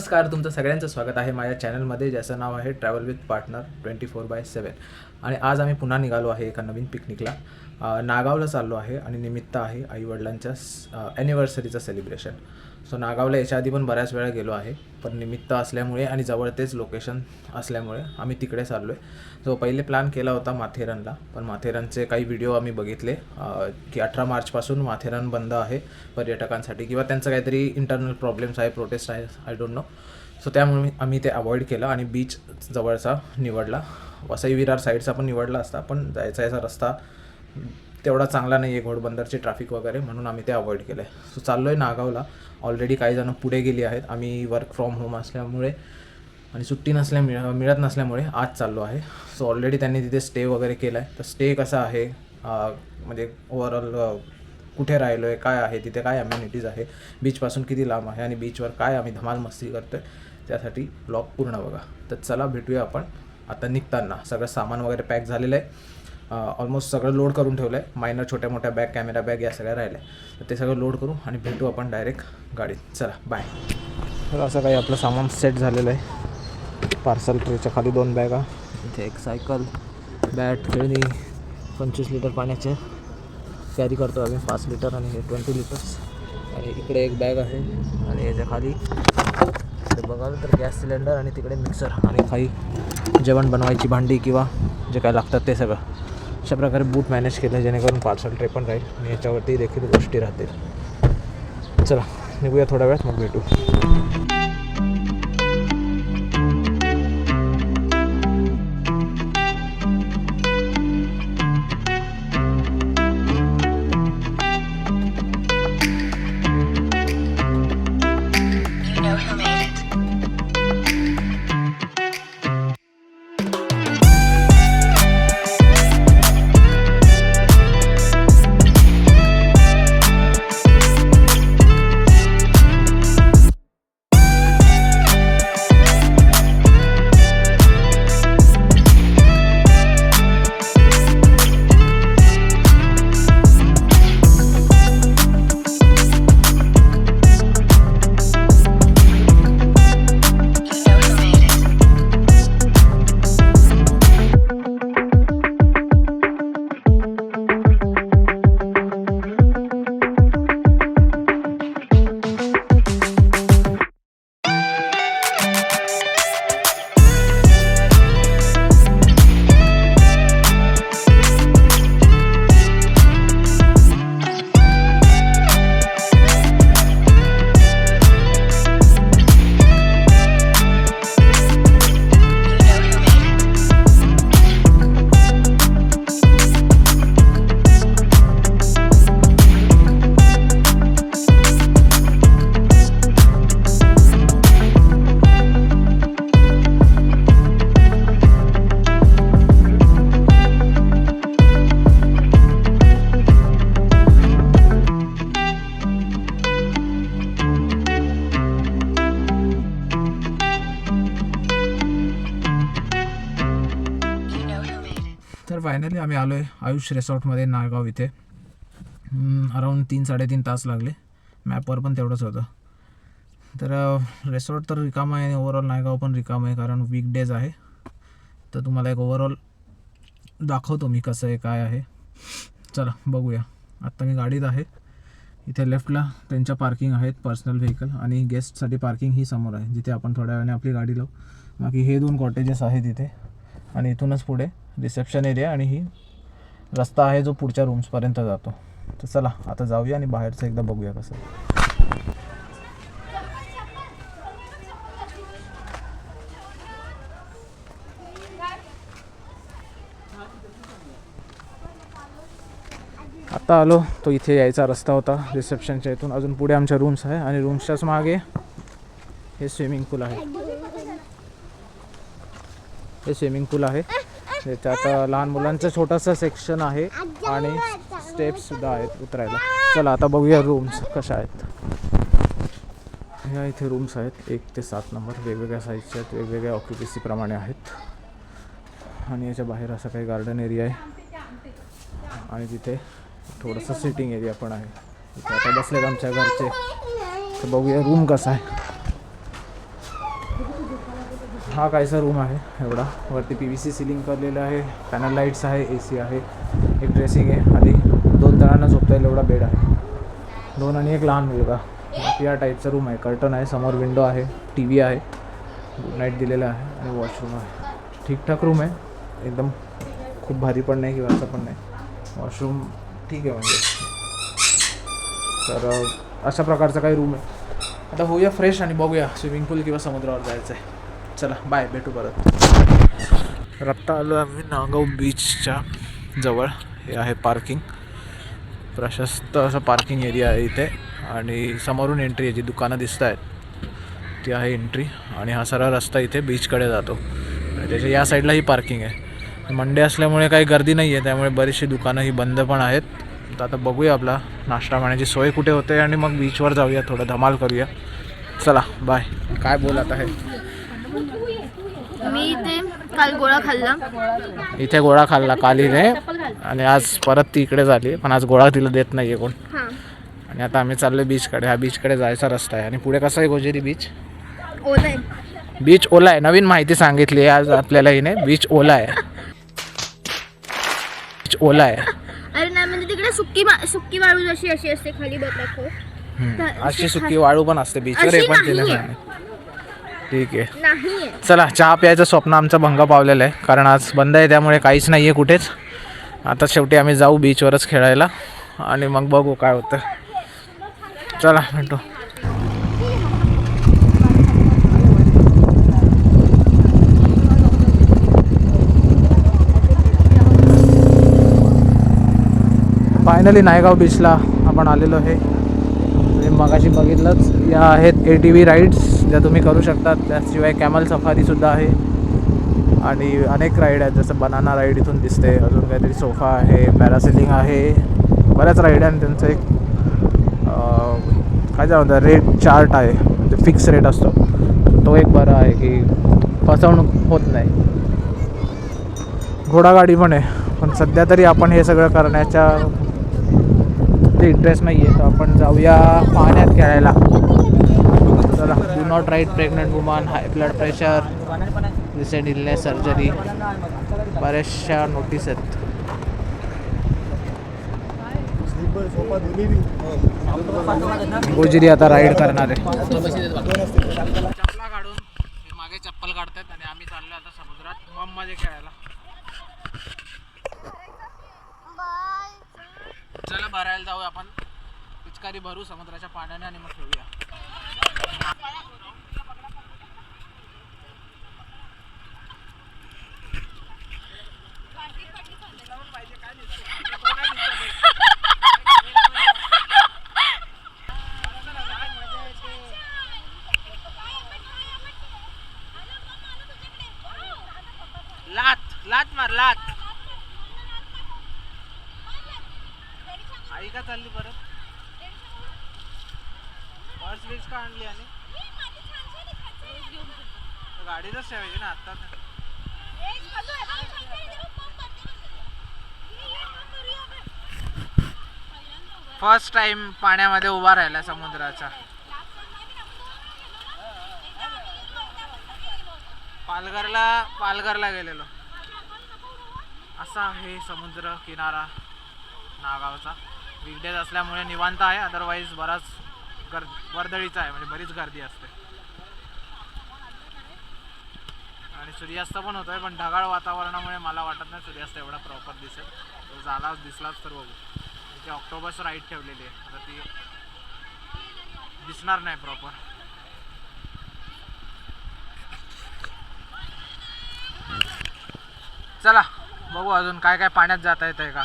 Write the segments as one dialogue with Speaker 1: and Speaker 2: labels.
Speaker 1: नमस्कार तुमचं सगळ्यांचं स्वागत आहे माझ्या चॅनलमध्ये ज्याचं नाव आहे travel with partner twenty four by seven आणि आज आम्ही पुन्हा निघालो आहे एका नवीन पिकनिकला. नागावला चाललो आहे आणि निमित्त आहे आईवडिलांच्या ॲनिव्हर्सरीचं सेलिब्रेशन सो नागावला याच्या आधी पण बऱ्याच वेळा गेलो आहे. पण निमित्त असल्यामुळे आणि जवळ तेच लोकेशन असल्यामुळे आम्ही तिकडे चाललो आहे सो पहिले प्लॅन केला होता माथेरनला. पण माथेरनचे काही व्हिडिओ आम्ही बघितले की अठरा मार्चपासून माथेरन बंद आहे पर्यटकांसाठी किंवा त्यांचं काहीतरी इंटरनल प्रॉब्लेम्स आहे प्रोटेस्ट आहे आय डोंट नो सो त्यामुळे आम्ही ते अवॉइड केलं आणि बीच जवळचा निवडला. वसई विरार साईडचा पण निवडला असता पण जायचा याचा रस्ता तेवढा चांगला नाही आहे घोडबंदरची ट्रॅफिक वगैरे म्हणून आम्ही ते अवॉइड केलं आहे सो चाललो आहे नागावला. ऑलरेडी काही जणं पुढे गेली आहेत. आम्ही वर्क फ्रॉम होम असल्यामुळे आणि सुट्टी नसल्या मिळ मिळत नसल्यामुळे आज चाललो आहे. सो ऑलरेडी त्यांनी तिथे स्टे वगैरे केला आहे तर स्टे कसा आहे? म्हणजे ओव्हरऑल कुठे राहिलो आहे काय आहे? तिथे काय अम्युनिटीज आहे? बीचपासून किती लांब आहे? आणि बीचवर काय आम्ही धमाल मस्ती करतो आहे त्यासाठी ब्लॉग पूर्ण बघा. तर चला भेटूया आपण. आता निघताना. सगळं सामान वगैरे पॅक झालेलं आहे. ऑलमोस्ट सगळं लोड करून ठेवलं आहे मायनर छोट्या मोठ्या बॅग कॅमेरा बॅग या सगळ्या राहिल्या. तर ते सगळं लोड करू आणि भेटू आपण डायरेक्ट गाडीत. चला बाय तर असं काही आपलं सामान सेट झालेलं आहे. पार्सल ट्रेच्या खाली दोन बॅगा इथे एक सायकल बॅट खेळणी पंचवीस लिटर पाण्याचे. कॅरी करतो आम्ही पाच लिटर आणि हे ट्वेंटी लिटर्स आणि इकडे एक बॅग आहे. आणि याच्या खाली बघाल तर गॅस सिलेंडर आणि तिकडे मिक्सर आणि काही जेवण बनवायची भांडी किंवा जे काय लागतात ते सगळं. अशा प्रकारे बूट मॅनेज केलं जेणेकरून पार्सल ट्रे पण राहील आणि याच्यावरती देखील गोष्टी राहतील. चला निघूया थोड्या वेळात मग भेटू. फायनली आम्ही आलो आहे आयुष रिसॉर्टमध्ये नागाव इथे. अराऊंड तीन साडेतीन तास लागले. मॅपवर पण तेवढंच होतं. तर रिसॉर्ट तर रिकाम आहे आणि ओवरऑल नायगाव पण रिकाम आहे कारण वीक डेज आहे. तर तुम्हाला एक ओवरऑल दाखवतो मी कसं आहे काय आहे. चला बघूया. आत्ता मी गाडीत आहे. इथे लेफ्टला त्यांच्या पार्किंग आहेत पर्सनल व्हेकल आणि गेस्टसाठी पार्किंग ही समोर आहे जिथे आपण थोड्या वेळाने आपली गाडी लावू. बाकी हे दोन कॉटेजेस आहेत इथे. आणि इथूनच पुढे रिसेप्शन एरिया आणि ही रस्ता आहे जो पुढच्या रूम्सपर्यंत जातो. तर चला आता जाऊया आणि बाहेरचं एकदा बघूया कसं आता आलो तो इथे यायचा रस्ता होता रिसेप्शनच्या इथून. अजून पुढे आमच्या रूम्स आहे आणि रूम्सच्याच मागे हे स्विमिंग पूल आहे. हे स्विमिंग पूल आहे. त्यात लहान मुलांचं छोटंसं सेक्शन आहे आणि स्टेप्स सुद्धा आहेत उतरायला. चला आता बघूया रूम्स कशा आहेत. ह्या इथे रूम्स आहेत. एक ते सात नंबर. वेगवेगळ्या साईजच्या आहेत. वेगवेगळ्या ऑक्युपेसीप्रमाणे आहेत. आणि याच्या बाहेर असा काही गार्डन एरिया आहे. आणि तिथे थोडंसं सिटिंग एरिया पण आहे. आता बसलेत आमच्या घरचे. तर बघूया रूम कसा आहे. हा कायचा रूम आहे एवढा. वरती पी व्ही सी सिलिंग करलेलं आहे. पॅनल लाईट्स आहे ए सी आहे. एक ड्रेसिंग आहे. आणि दोन जणांना झोपता येईल एवढा बेड आहे. दोन आणि एक लहान मुलगा. बाकी या टाईपचा रूम आहे. कर्टन आहे समोर विंडो आहे टी व्ही आहे. गुड नाईट दिलेलं आहे आणि वॉशरूम आहे. ठीकठाक रूम आहे. एकदम खूप भारी पण नाही किंवा असं पण नाही. वॉशरूम ठीक आहे म्हणजे. तर अशा प्रकारचा काही रूम आहे. आता होऊया फ्रेश आणि बघूया स्विमिंग पूल किंवा समुद्रावर जायचं आहे चला बाय भेटू परत. तर आत्ता आलो आम्ही नागाव बीचच्या जवळ. हे आहे पार्किंग प्रशस्त असं पार्किंग एरिया आहे इथे. आणि समोरून एंट्री आहे जी दुकानं दिसत आहेत ती आहे एंट्री आणि हा सरळ रस्ता इथे बीचकडे जातो. त्याच्या या साईडला ही पार्किंग आहे. मंडे असल्यामुळे काही गर्दी नाही आहे त्यामुळे बरीचशी दुकानं ही बंद पण आहेत. तर आता बघूया आपला नाश्ता पाण्याची सोय कुठे होते आणि मग बीचवर जाऊया थोडं धमाल करूया. चला बाय काय बोलत आहे?
Speaker 2: मी इथे काल गोळा खाल्ला.
Speaker 1: इथे गोळा खाल्ला काल इथे. आणि आज परत ती इकडे झाली पण आज गोळा तिला देत नाही आहे कोण आणि आता आम्ही चाललो बीचकडे हा बीचकडे जायचा रस्ता आहे. आणि पुढे कसा आहे गोजेरी बीच
Speaker 2: ओलाय
Speaker 1: बीच ओला आहे. नवीन माहिती सांगितली आहे आज आपल्याला हिने. बीच ओला आहे. बीच ओला आहे.
Speaker 2: अरे नाही म्हणजे तिकडे सुक्की सुक्की वाळू जशी अशी असते खाली बघा.
Speaker 1: अशी सुकी वाळू पण असते. बीचवर हे पण
Speaker 2: नाहीये.
Speaker 1: सांगितलं. ठीक आहे.
Speaker 2: नाहीये
Speaker 1: चला चहा प्यायचं स्वप्न आमचं भंग पावलेलं आहे. कारण आज बंद आहे त्यामुळे काहीच नाही आहे कुठेच. आता शेवटी आम्ही जाऊ बीचवरच खेळायला. आणि मग बघू काय होतं. चला भेटू. फायनली नायगाव बीचला आपण आलेलो आहे. मगाशी बघितलंच. या आहेत ए टी व्ही राईड्स ज्या तुम्ही करू शकता त्याशिवाय कॅमल सफारीसुद्धा आहे. आणि अनेक राईड आहेत. जसं बनाना राईड इथून दिसते. अजून काहीतरी सोफा आहे. पॅरासेलिंग आहे. बऱ्याच राईड आहे आणि त्यांचं एक काय काय म्हणतात? रेट चार्ट आहे. म्हणजे फिक्स रेट असतो. तो एक बरा आहे की फसवणूक होत नाही. घोडागाडी पण आहे. पण सध्या तरी आपण हे सगळं करण्याच्या ते इंटरेस्ट नाही आहे तर आपण जाऊया पाण्यात खेळायला. चला do not ride pregnant women high blood pressure recent illness surgery बऱ्याचशा नोटीस आहेत. गोजिरी आता राईड करणार आहे. चपला काढून मागे चप्पल काढतात आणि आम्ही चाललो आता समुद्रात मममध्ये खेळायला चला भरायला जाऊ आपण. पिचकारी भरू समुद्राच्या पाण्याने आणि मग ठेवूया. लात लात मार लात. आई का चालली परत? पर्स बिर्स का आणली आणि? गाडीतच ठेवायची ना आता फर्स्ट टाइम पाण्यामध्ये उभा राहिला समुद्राचा. पालघरला पालघरला गेलेलो. असा आहे समुद्र किनारा नागावचा. विकडेज असल्यामुळे निवांत आहे अदरवाईज बराच गर वर्दळीचा आहे म्हणजे बरीच गर्दी असते. आणि सूर्यास्त पण होतोय पण ढगाळ वातावरणामुळे मला वाटत नाही सूर्यास्त एवढा प्रॉपर दिसेल. तो झालाच दिसलाच तर बघू. इथे ऑक्टोबर्स राईट ठेवलेली आहे. आता ती दिसणार नाही प्रॉपर चला बघू अजून काय काय पाण्यात जाता येत आहे का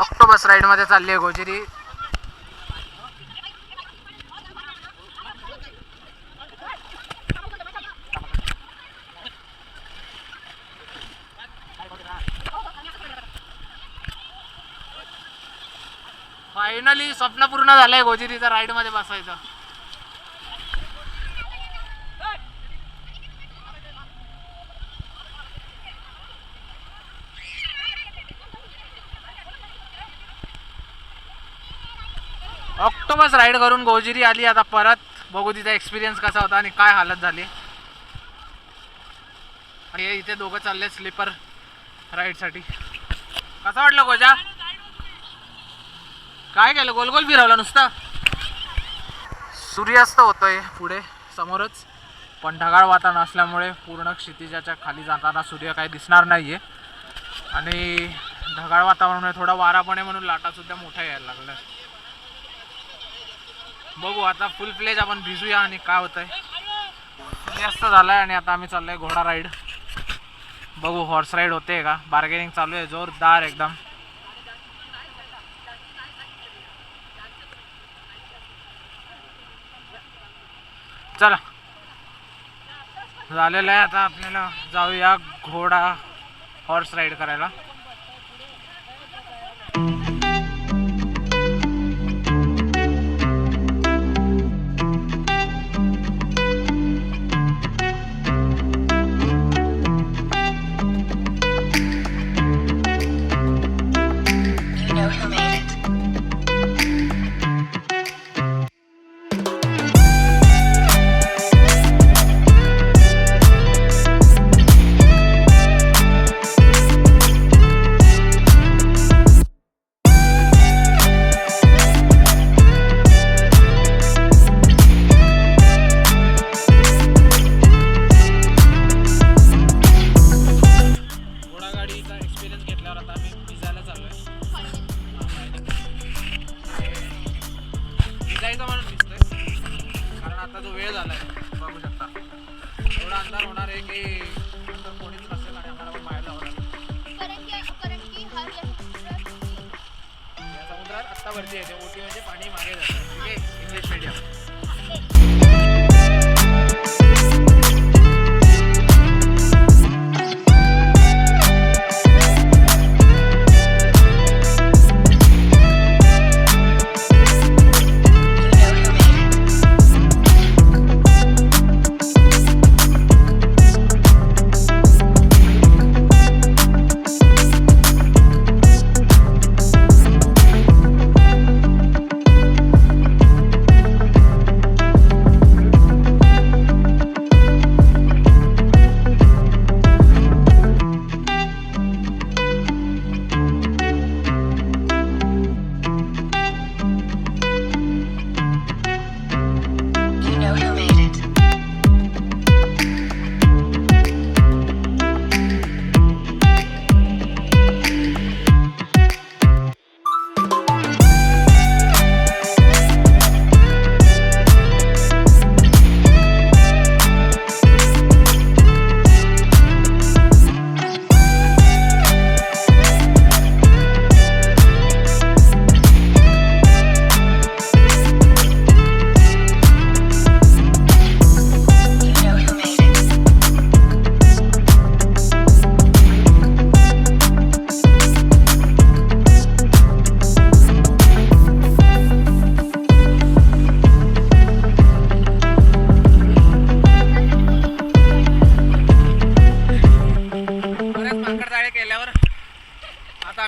Speaker 1: ऑक्टोबस राईडमध्ये चालली आहे गोजिरी. फायनली स्वप्न पूर्ण झालंय गोजिरीच्या राईडमध्ये बसायचं. ऑक्टोबस राईड करून गोजिरी आली. आता परत बघू तिचा एक्सपिरियन्स कसा होता आणि काय हालत झाली. आणि हे इथे दोघं चालले स्लीपर राईडसाठी कसं वाटलं गोजा? काय केलं? गोल गोल फिरवलं नुसतं. सूर्यास्त होतोय पुढे समोरच. पण ढगाळ वातावरण असल्यामुळे पूर्ण क्षितिजाच्या खाली जाताना सूर्य काही दिसणार नाही आहे आणि ढगाळ वातावरणामुळे थोडा वारा पण आहे म्हणून लाटासुद्धा मोठा मोठ्या यायला लागल्या. बघू आता फुल प्लेज आपण भिजूया आणि काय होतंय. जास्त झालाय आणि आता आम्ही चाललोय घोडा राईड बघू हॉर्स राईड होते का? बार्गेनिंग चालू आहे जोरदार एकदम. चला. झालेलं आहे आता आपल्याला जाऊया घोडा हॉर्स राईड करायला. वरती येते ओटी म्हणजे पाणी मागे जातं. ठीक आहे? इंग्लिश मीडियम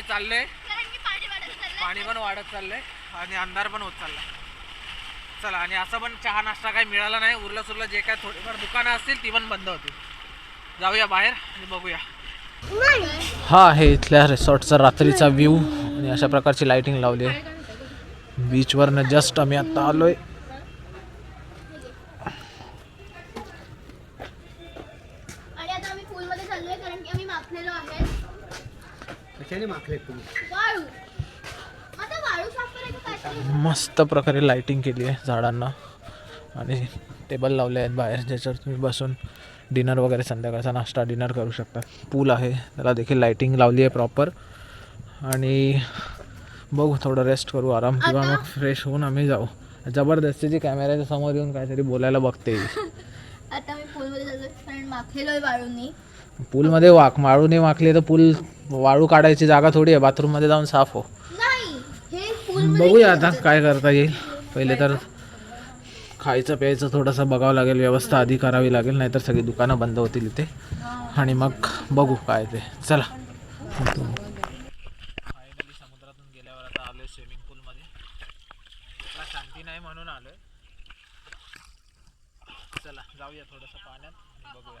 Speaker 1: आम्ही चाललोय. पाणी पण वाढत चाललंय आणि अंधार पण होत चाललाय. चला आणि असं पण चहा नाश्ता काही मिळाला नाही. उरलं सुरलं जे काय थोडीफार दुकानं असतील ती पण बंद होती जाऊया बाहेर आणि बघूया. हा आहे इथल्या रिसॉर्टचा रात्रीचा व्ह्यू आणि अशा प्रकारची लाइटिंग लावली आहे. बीचवरनं जस्ट आम्ही आत्ता आलोय.
Speaker 2: आहे
Speaker 3: तुम्ही.
Speaker 1: मस्त प्रकारे लाइटिंग केली आहे झाडांना. आणि टेबल लावले आहेत बाहेर ज्याच्यावर तुम्ही बसून डिनर वगैरे संध्याकाळचा नाश्ता डिनर करू शकता. पूल आहे. त्याला देखील लाइटिंग लावली आहे प्रॉपर आणि बघू थोडं रेस्ट करू आराम. किंवा मग फ्रेश होऊन आम्ही जाऊ. जबरदस्तीची कॅमेऱ्याच्या समोर येऊन काहीतरी बोलायला बघते.
Speaker 2: आता पूलमध्ये
Speaker 1: वाक माळूने वाकली तर पूल वाळू काढायची जागा थोडी आहे बाथरूममध्ये जाऊन साफ हो.
Speaker 2: हे
Speaker 1: बघूया आता काय करता येईल. पहिले तर खायचं प्यायचं थोडंसं बघावं लागेल व्यवस्था आधी करावी लागेल नाहीतर सगळी दुकानं बंद होतील इथे. आणि मग बघू काय ते. चला. फायनली समुद्रातून गेल्यावर आता आलोय स्विमिंग पूलमध्ये शांती नाही म्हणून आलोय. चला जाऊया थोडंसं पाण्यात बघूया.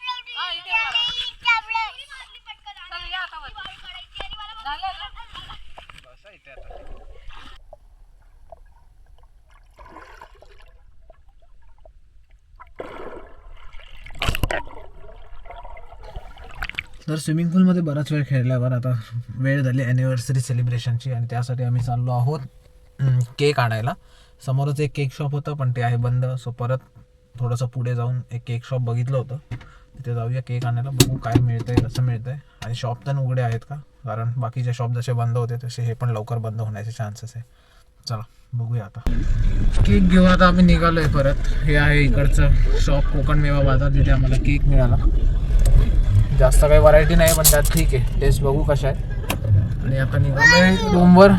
Speaker 1: तर स्विमिंग पूलमध्ये बराच वेळ खेळल्यावर आता वेळ झाली ॲनिव्हर्सरी सेलिब्रेशनची आणि त्यासाठी आम्ही चाललो आहोत केक आणायला. समोरच एक केक शॉप होतं पण ते आहे बंद. सो परत थोडंसं पुढे जाऊन एक केक शॉप बघितलं होतं. तिथे जाऊया केक आणायला बघू काय मिळतं आहे कसं आहे आणि शॉप तर उघडे आहेत का? कारण बाकीचे शॉप जसे बंद होते तसे हे पण लवकर बंद होण्याचे चान्सेस आहे. चला बघूया आता. केक घेऊन आता आम्ही निघालो आहे परत. हे आहे इकडचं शॉप कोकण मेवा बाजार जिथे आम्हाला केक मिळाला. जास्त काही व्हरायटी नाही पण त्यात ठीक आहे. टेस्ट बघू कशा आहे आणि आता निघालोय रूमवर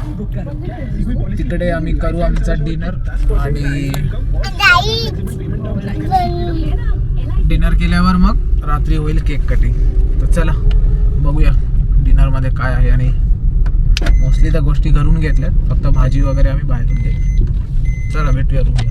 Speaker 1: तिकडे आम्ही करू आमचा डिनर आणि डिनर केल्यावर मग रात्री होईल केक कटिंग तर चला बघूया डिनरमध्ये काय आहे आणि मोस्टली त्या गोष्टी घरून घेतल्यात. फक्त भाजी वगैरे आम्ही बाहेरून घेतली. चला भेटूया रूमला